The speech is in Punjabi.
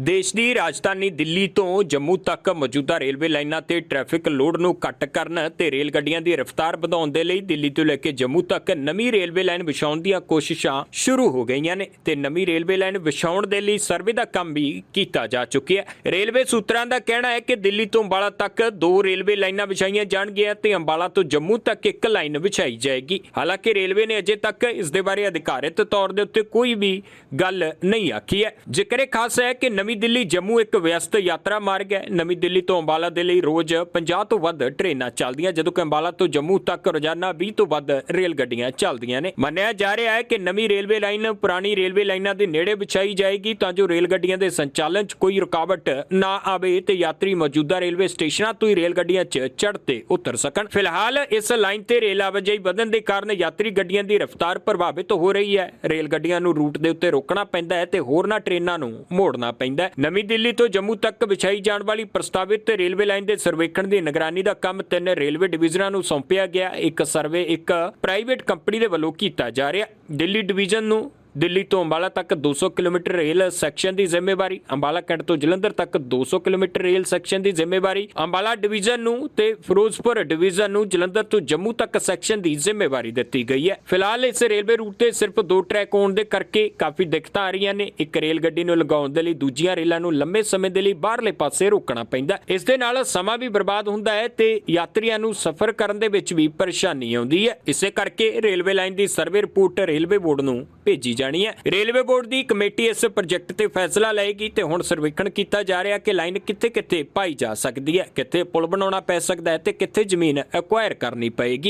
ਦੇਸ਼ ਦੀ ਰਾਜਧਾਨੀ ਦਿੱਲੀ ਤੋਂ ਜੰਮੂ ਤੱਕ ਮੌਜੂਦਾ ਰੇਲਵੇ ਲਾਈਨਾਂ ਤੇ ਟ੍ਰੈਫਿਕ ਲੋਡ ਨੂੰ ਘੱਟ ਕਰਨ ਤੇ ਰੇਲ ਗੱਡੀਆਂ ਦੀ ਰਫ਼ਤਾਰ ਵਧਾਉਣ ਦੇ ਲਈ ਦਿੱਲੀ ਤੋਂ ਲੈ ਕੇ ਜੰਮੂ ਤੱਕ ਨਵੀਂ ਰੇਲਵੇ ਲਾਈਨ ਵਿਛਾਉਣ ਦੀਆਂ ਕੋਸ਼ਿਸ਼ਾਂ ਸ਼ੁਰੂ ਹੋ ਗਈਆਂ ਨੇ ਤੇ ਨਵੀਂ ਰੇਲਵੇ ਲਾਈਨ ਵਿਛਾਉਣ ਦੇ ਲਈ ਸਰਵੇ ਦਾ ਕੰਮ ਵੀ ਕੀਤਾ ਜਾ ਚੁੱਕਿਆ ਹੈ। ਰੇਲਵੇ ਸੂਤਰਾਂ ਦਾ ਕਹਿਣਾ ਹੈ ਕਿ ਦਿੱਲੀ ਤੋਂ ਅੰਬਾਲਾ ਤੱਕ ਦੋ ਰੇਲਵੇ ਲਾਈਨਾਂ ਵਿਛਾਈਆਂ ਜਾਣਗੀਆਂ ਤੇ ਅੰਬਾਲਾ ਤੋਂ ਜੰਮੂ ਤੱਕ ਇੱਕ ਲਾਈਨ ਵਿਛਾਈ ਜਾਏਗੀ। ਹਾਲਾਂਕਿ ਰੇਲਵੇ ਨੇ ਅਜੇ ਤੱਕ ਇਸ ਦੇ ਬਾਰੇ ਅਧਿਕਾਰਿਤ ਤੌਰ ਦੇ ਉੱਤੇ ਕੋਈ ਵੀ ਗੱਲ ਨਹੀਂ ਆਖੀ ਹੈ। ਜ਼ਿਕਰ ਇਹ ਖਾਸ ਹੈ ਕਿ ਨਵੀਂ ਨਵੀਂ ਦਿੱਲੀ ਜੰਮੂ ਇੱਕ ਵਿਅਸਤ ਯਾਤਰਾ ਮਾਰਗ ਹੈ। ਨਵੀਂ ਦਿੱਲੀ ਤੋਂ ਅੰਬਾਲਾ ਦੇ ਲਈ ਰੋਜ਼ 50 ਤੋਂ ਵੱਧ ਟ੍ਰੇਨਾਂ ਚੱਲਦੀਆਂ, ਜਦੋਂ ਕਿ ਅੰਬਾਲਾ ਤੋਂ ਜੰਮੂ ਤੱਕ ਰੋਜ਼ਾਨਾ 20 ਤੋਂ ਵੱਧ ਰੇਲ ਗੱਡੀਆਂ ਚੱਲਦੀਆਂ ਨੇ। ਮੰਨਿਆ ਜਾ ਰਿਹਾ ਹੈ ਕਿ ਨਵੀਂ ਰੇਲਵੇ ਲਾਈਨ, ਪੁਰਾਣੀ ਰੇਲਵੇ ਲਾਈਨਾਂ ਦੇ ਨੇੜੇ ਵਿਛਾਈ ਜਾਏਗੀ ਤਾਂ ਜੋ ਰੇਲ ਗੱਡੀਆਂ ਦੇ ਸੰਚਾਲਨ 'ਚ ਕੋਈ ਰੁਕਾਵਟ ਨਾ ਆਵੇ ਤੇ ਯਾਤਰੀ ਮੌਜੂਦਾ ਰੇਲਵੇ ਸਟੇਸ਼ਨਾਂ ਤੋਂ ਹੀ ਰੇਲ ਗੱਡੀਆਂ 'ਚ ਚੜ੍ਹ ਤੇ ਉਤਰ ਸਕਣ। ਫਿਲਹਾਲ ਇਸ ਲਾਈਨ ਤੇ ਰੇਲ ਆਵਾਜਾਈ ਵਧਣ ਦੇ ਕਾਰਨ ਯਾਤਰੀ ਗੱਡੀਆਂ ਦੀ ਰਫ਼ਤਾਰ ਪ੍ਰਭਾਵਿਤ ਹੋ ਰਹੀ ਹੈ। ਰੇਲ ਗੱਡੀਆਂ ਨੂੰ ਰੂਟ ਦੇ ਉੱਤੇ ਰੋਕਣਾ ਪੈਂਦਾ ਹੈ ਤੇ ਹੋਰਨਾਂ ਟ੍ਰੇਨਾਂ ਨੂੰ ਮੋੜਨਾ ਪੈਂਦਾ ਹੈ। ਨਵੀਂ ਦਿੱਲੀ ਤੋਂ ਜੰਮੂ ਤੱਕ ਵਿਛਾਈ ਜਾਣ ਵਾਲੀ ਪ੍ਰਸਤਾਵਿਤ ਰੇਲਵੇ ਲਾਈਨ ਦੇ ਸਰਵੇਖਣ ਦੀ ਨਿਗਰਾਨੀ ਦਾ ਕੰਮ ਤਿੰਨ ਰੇਲਵੇ ਡਿਵੀਜ਼ਨਾਂ ਨੂੰ ਸੌਂਪਿਆ ਗਿਆ। ਇੱਕ ਸਰਵੇ ਇੱਕ ਪ੍ਰਾਈਵੇਟ ਕੰਪਨੀ ਦੇ ਵੱਲੋਂ ਕੀਤਾ ਜਾ ਰਿਹਾ। ਦਿੱਲੀ ਡਿਵੀਜ਼ਨ ਨੂੰ ਦਿੱਲੀ ਤੋਂ ਅੰਬਾਲਾ ਤੱਕ 200 ਕਿਲੋਮੀਟਰ ਰੇਲ ਸੈਕਸ਼ਨ ਦੀ ਜ਼ਿੰਮੇਵਾਰੀ, ਅੰਬਾਲਾ ਕੈਂਟ ਤੋਂ ਜਲੰਧਰ ਤੱਕ 200 ਕਿਲੋਮੀਟਰ ਰੇਲ ਸੈਕਸ਼ਨ ਦੀ ਜ਼ਿੰਮੇਵਾਰੀ, ਅੰਬਾਲਾ ਡਿਵੀਜ਼ਨ ਨੂੰ ਤੇ ਫਿਰੋਜ਼ਪੁਰ ਡਿਵੀਜ਼ਨ ਨੂੰ ਜਲੰਧਰ ਤੋਂ ਜੰਮੂ ਤੱਕ ਸੈਕਸ਼ਨ ਦੀ ਜ਼ਿੰਮੇਵਾਰੀ ਦਿੱਤੀ ਗਈ ਹੈ। ਫਿਲਹਾਲ ਇਸ ਰੇਲਵੇ ਰੂਟ ਤੇ ਸਿਰਫ ਦੋ ਟਰੈਕ ਹੋਣ ਦੇ ਕਰਕੇ ਕਾਫੀ ਦਿੱਕਤਾਂ ਆ ਰਹੀਆਂ ਨੇ। ਇੱਕ ਰੇਲ ਗੱਡੀ ਨੂੰ ਲਗਾਉਣ ਦੇ ਲਈ ਦੂਜੀਆਂ ਰੇਲਾਂ ਨੂੰ ਲੰਮੇ ਸਮੇਂ ਦੇ ਲਈ ਬਾਹਰਲੇ ਪਾਸੇ ਰੋਕਣਾ ਪੈਂਦਾ ਇਸ ਦੇ ਨਾਲ ਸਮਾਂ ਵੀ ਬਰਬਾਦ ਹੁੰਦਾ ਹੈ ਤੇ ਯਾਤਰੀਆਂ ਨੂੰ ਸਫ਼ਰ ਕਰਨ ਦੇ ਵਿੱਚ ਵੀ ਪਰੇਸ਼ਾਨੀ ਆਉਂਦੀ ਹੈ। ਇਸੇ ਕਰਕੇ ਰੇਲਵੇ ਲਾਈਨ ਦੀ ਸਰਵੇ ਰਿਪੋਰਟ ਰੇਲਵੇ ਬੋਰਡ ਨੂੰ ਭੇਜੀ ਜਾਣੀ ਹੈ। ਰੇਲਵੇ ਬੋਰਡ ਦੀ ਕਮੇਟੀ ਇਸ ਪ੍ਰੋਜੈਕਟ ਤੇ ਫੈਸਲਾ ਲਏਗੀ ਤੇ ਹੁਣ ਸਰਵੇਖਣ ਕੀਤਾ ਜਾ ਰਿਹਾ ਕਿ ਲਾਈਨ ਕਿੱਥੇ-ਕਿੱਥੇ ਪਾਈ ਜਾ ਸਕਦੀ ਹੈ, ਕਿੱਥੇ ਪੁਲ ਬਣਾਉਣਾ ਪੈ ਸਕਦਾ ਹੈ ਤੇ ਕਿੱਥੇ ਜ਼ਮੀਨ ਐਕਵਾਇਰ ਕਰਨੀ ਪਏਗੀ।